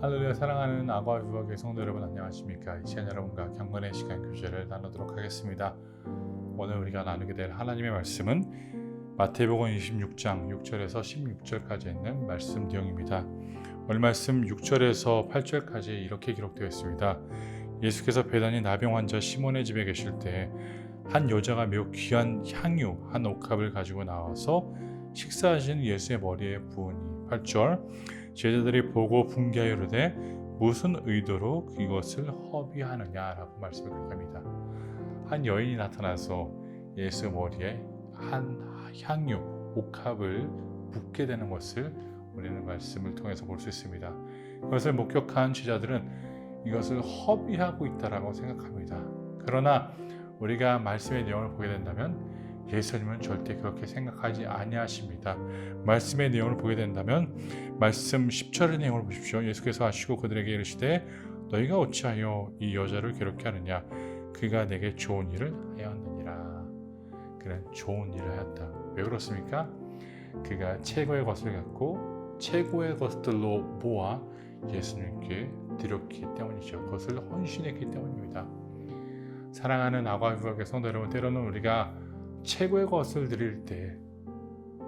할렐루야 사랑하는 아과 유학의 성도 여러분 안녕하십니까? 이 시간 여러분과 경건의 시간 교제를 나누도록 하겠습니다. 오늘 우리가 나누게 될 하나님의 말씀은 마태복음 26장 6절에서 16절까지 있는 말씀 내용입니다. 오늘 말씀 6절에서 8절까지 이렇게 기록되어 있습니다. 예수께서 배단이 나병 환자 시몬의 집에 계실 때 한 여자가 매우 귀한 향유 한 옥합을 가지고 나와서 식사하신 예수의 머리에 부으니 8절 제자들이 보고 분개하여 이르되 무슨 의도로 이것을 허비하느냐라고 말씀을 합니다. 한 여인이 나타나서 예수 머리에 한 향유 옥합을 붓게 되는 것을 우리는 말씀을 통해서 볼 수 있습니다. 그것을 목격한 제자들은 이것을 허비하고 있다라고 생각합니다. 그러나 우리가 말씀의 내용을 보게 된다면 예수님은 절대 그렇게 생각하지 아니하십니다. 말씀의 내용을 보게 된다면 말씀 10절의 내용을 보십시오. 예수께서 하시고 그들에게 이르시되 너희가 어찌하여 이 여자를 괴롭게 하느냐 그가 내게 좋은 일을 하였느니라. 그는 좋은 일을 하였다. 왜 그렇습니까? 그가 최고의 것을 갖고 최고의 것들로 모아 예수님께 드렸기 때문이죠. 그것을 헌신했기 때문입니다. 사랑하는 아과 유학의 성도 여러분, 때로는 우리가 최고의 것을 드릴 때,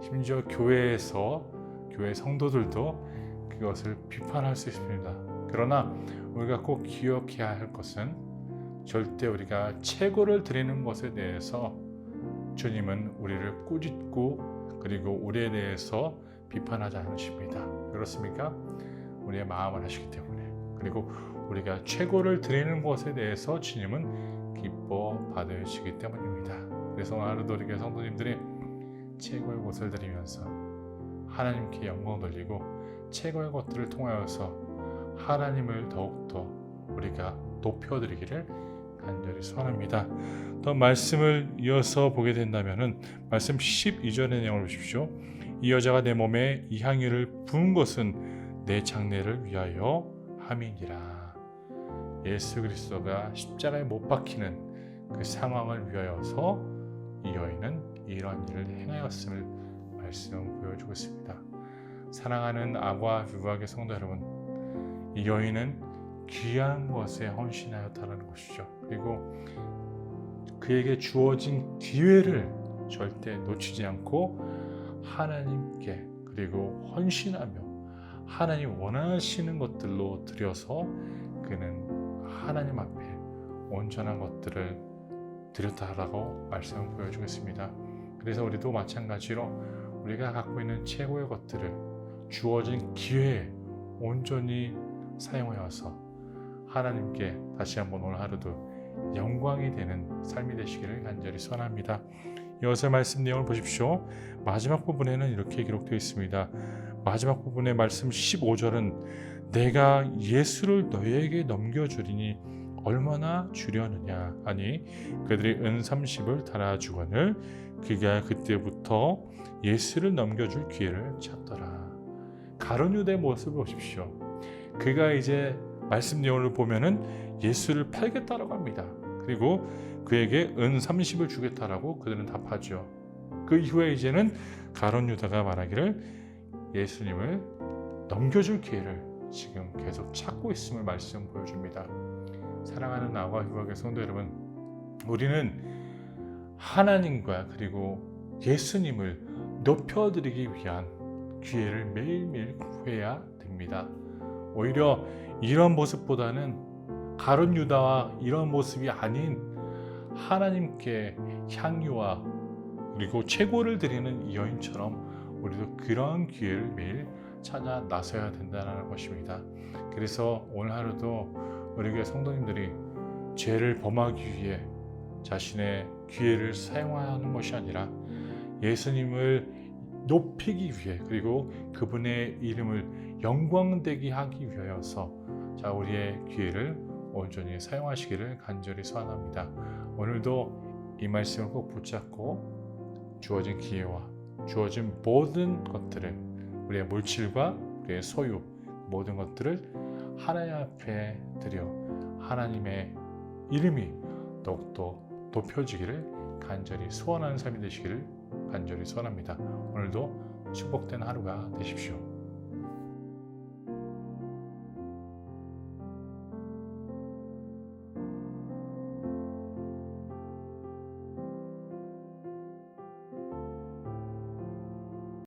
심지어 교회에서 교회 성도들도 그것을 비판할 수 있습니다. 그러나 우리가 꼭 기억해야 할 것은 절대 우리가 최고를 드리는 것에 대해서 주님은 우리를 꾸짖고 그리고 우리에 대해서 비판하지 않으십니다. 그렇습니까? 우리의 마음을 하시기 때문에 그리고 우리가 최고를 드리는 것에 대해서 주님은 기뻐 받으시기 때문입니다. 그래서 교회 성도님들이 최고의 것을 드리면서 하나님께 영광 돌리고 최고의 것들을 통하여서 하나님을 더욱더 우리가 높여드리기를 간절히 소원합니다. 더 말씀을 이어서 보게 된다면은 말씀 12절의 내용을 보십시오. 이 여자가 내 몸에 이 향유를 부은 것은 내 장례를 위하여 함이니라. 예수 그리스도가 십자가에 못 박히는 그 상황을 위하여서 이 여인은 이런 일을 행하였음을 말씀 보여주고 있습니다. 사랑하는 아과 유학의 성도 여러분, 이 여인은 귀한 것에 헌신하였다는 것이죠. 그리고 그에게 주어진 기회를 절대 놓치지 않고 하나님께 그리고 헌신하며 하나님 원하시는 것들로 드려서 그는 하나님 앞에 온전한 것들을 드렸다라고 말씀을 보여주겠습니다. 그래서 우리도 마찬가지로 우리가 갖고 있는 최고의 것들을 주어진 기회에 온전히 사용하여서 하나님께 다시 한번 오늘 하루도 영광이 되는 삶이 되시기를 간절히 소원합니다. 이어서 말씀 내용을 보십시오. 마지막 부분에는 이렇게 기록되어 있습니다. 마지막 부분의 말씀 15절은 내가 예수를 너에게 넘겨주리니 얼마나 주려느냐 아니 그들이 은 30을 달아 주거늘 그가 그때부터 예수를 넘겨줄 기회를 찾더라. 가론 유대의 모습을 보십시오. 그가 이제 말씀 내용을 보면은 예수를 팔겠다라고 합니다. 그리고 그에게 은 30을 주겠다라고 그들은 답하죠. 그 이후에 이제는 가론 유다가 말하기를 예수님을 넘겨줄 기회를 지금 계속 찾고 있음을 말씀 보여줍니다. 사랑하는 나와 유학의 성도 여러분, 우리는 하나님과 그리고 예수님을 높여드리기 위한 기회를 매일매일 구해야 됩니다. 오히려 이런 모습보다는 가론 유다와 이런 모습이 아닌 하나님께 향유와 그리고 최고를 드리는 이 여인처럼 우리도 그런 기회를 매일 찾아 나서야 된다는 것입니다. 그래서 오늘 하루도 우리 교회 성도님들이 죄를 범하기 위해 자신의 기회를 사용하는 것이 아니라 예수님을 높이기 위해 그리고 그분의 이름을 영광되게 하기 위하여서 자 우리의 기회를 온전히 사용하시기를 간절히 소원합니다. 오늘도 이 말씀을 꼭 붙잡고 주어진 기회와 주어진 모든 것들을 우리의 물질과 우리의 소유 모든 것들을 하나님 앞에 드려 하나님의 이름이 더욱더 높여지기를 간절히 소원하는 삶이 되시기를 간절히 소원합니다. 오늘도 축복된 하루가 되십시오.